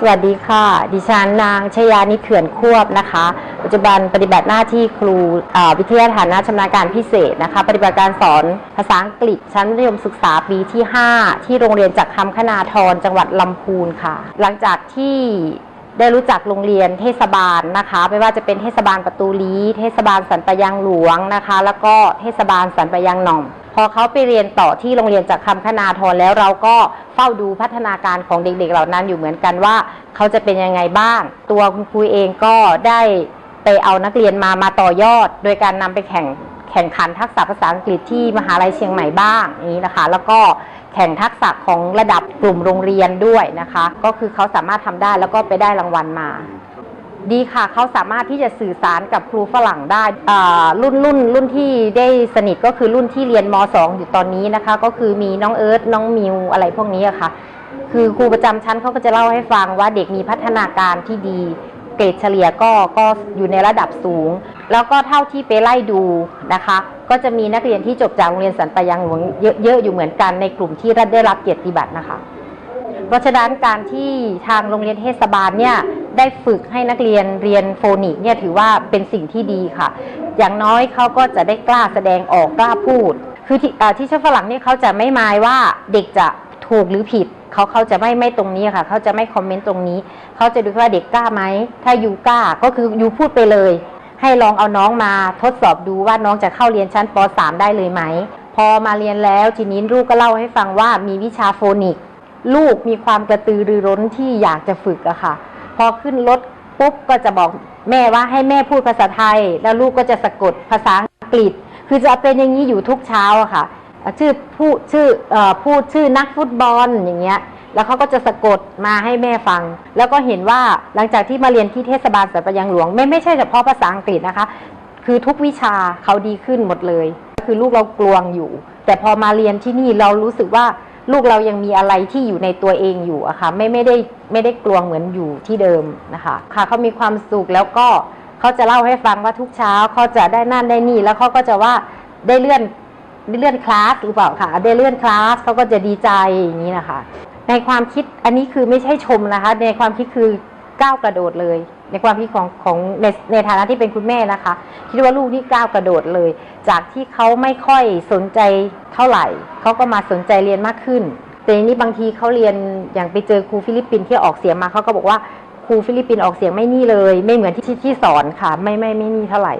สวัสดีค่ะ ดิฉันนางชยานิเขื่อนควบนะคะ ปัจจุบันปฏิบัติหน้าที่ครูวิทยาฐานะชำนาญการพิเศษนะคะ ปฏิบัติการสอนภาษาอังกฤษชั้นมัธยมศึกษาปีที่ 5 ที่โรงเรียนจักรคำคณาทรจังหวัดลำพูนค่ะ หลังจากที่ได้รู้จักโรงเรียนเทศบาลนะคะ ไม่ว่าจะเป็นเทศบาลประตูลีเทศบาลสันปะยังหลวงนะคะ แล้วก็เทศบาลสันปะยังหน่อม พอเขาไปเรียนต่อที่โรงเรียนจากคำคณาทรแล้วเราก็เฝ้าดูพัฒนาการของเด็กๆเหล่านั้นอยู่เหมือนกันว่า เขาจะเป็นยังไงบ้าง ตัวคุณครูเองก็ได้ไปเอานักเรียนมามาต่อยอด โดยการนำไปแข่งแข่งขันทักษะภาษาอังกฤษที่มหาลัยเชียงใหม่บ้างนี้นะคะ แล้วก็แข่งทักษะของระดับกลุ่มโรงเรียนด้วยนะคะ ก็คือเขาสามารถทำได้แล้วก็ไปได้รางวัลมา ดีค่ะเขาสามารถที่จะสื่อสารกับครูฝรั่งได้รุ่นรุ่นรุ่นที่ได้สนิทก็คือรุ่นที่เรียนม .2 อยู่ตอนนี้นะคะ ก็คือมีน้องเอิร์ธน้องมิวอะไรพวกนี้ะค่ะ คือครูประจำชั้นเขาก็จะเล่าให้ฟังว่าเด็กมีพัฒนาการที่ดี เกรดเฉลี่ยก็ก็อยู่ในระดับสูง แล้วก็เท่าที่ไปไล่ดูนะคะ ก็จะมีนักเรียนที่จบจากโรงเรียนสันปยังหลวงเยอะเยอะอยู่เหมือนกันในกลุ่มที่ได้รับเกียรติบัตรนะคะ เพราะฉะนั้นการที่ทางโรงเรียนเทศบาลเนี่ยได้ฝึกให้นักเรียนเรียนโฟนิกเนี่ยถือว่าเป็นสิ่งที่ดีค่ะ อย่างน้อยเขาก็จะได้กล้าแสดงออกกล้าพูด คือที่เอ่อที่เชฟฝรั่งเนี่ยเขาจะไม่มายว่าเด็กจะถูกหรือผิดเขาเขาจะไม่ไม่ตรงนี้ค่ะ เขาจะไม่คอมเมนต์ตรงนี้ เขาจะดูว่าเด็กกล้าไหม ถ้ายูกล้าก็คือยูพูดไปเลย ให้ลองเอาน้องมาทดสอบดูว่าน้องจะเข้าเรียนชั้นป .3 ได้เลยไหม พอมาเรียนแล้วทีนี้ลูกก็เล่าให้ฟังว่ามีวิชาโฟนิก ลูกมีความกระตือรือร้นที่อยากจะฝึกอะค่ะ พอขึ้นรถปุ๊บก็จะบอกแม่ว่าให้แม่พูดภาษาไทย แล้วลูกก็จะสะกดภาษาอังกฤษ คือจะเป็นอย่างนี้อยู่ทุกเช้าอะค่ะชื่อพูดชื่ออพูดชื่อนักฟุตบอลอย่างเงี้ยแล้วเขาก็จะสะกดมาให้แม่ฟัง แล้วก็เห็นว่าหลังจากที่มาเรียนที่เทศบาลสันปะยังหลวง ไม่ไม่ใช่เฉพาะภาษาอังกฤษนะคะ คือทุกวิชาเขาดีขึ้นหมดเลย คือลูกเรากลวงอยู่ แต่พอมาเรียนที่นี่เรารู้สึกว่า ลูกเรายังมีอะไรที่อยู่ในตัวเองอยู่อะค่ะไม่ไม่ได้ไม่ได้กลวงเหมือนอยู่ที่เดิมนะคะค่ะเขามีความสุขแล้วก็เขาจะเล่าให้ฟังว่าทุกเช้าเขาจะได้นั่นได้นี่ แล้วเขาก็จะว่าได้เลื่อนได้เลื่อนคลาสหรือเปล่าค่ะได้เลื่อนคลาสเขาก็จะดีใจอย่างนี้นะคะ ในความคิดอันนี้คือไม่ใช่ชมนะคะ ในความคิดคือก้าวกระโดดเลย ในความคิดของของในในฐานะที่เป็นคุณแม่นะคะ คิดว่าลูกนี่ก้าวกระโดดเลย จากที่เขาไม่ค่อยสนใจเท่าไหร่เขาก็มาสนใจเรียนมากขึ้น แต่นี้บางทีเขาเรียนอย่างไปเจอครูฟิลิปปินส์ที่ออกเสียงมาเขาก็บอกว่าครูฟิลิปปินส์ออกเสียงไม่นี่เลย ไม่เหมือนที่ที่สอนค่ะ ไม่ไม่ไม่นี่เท่าไหร่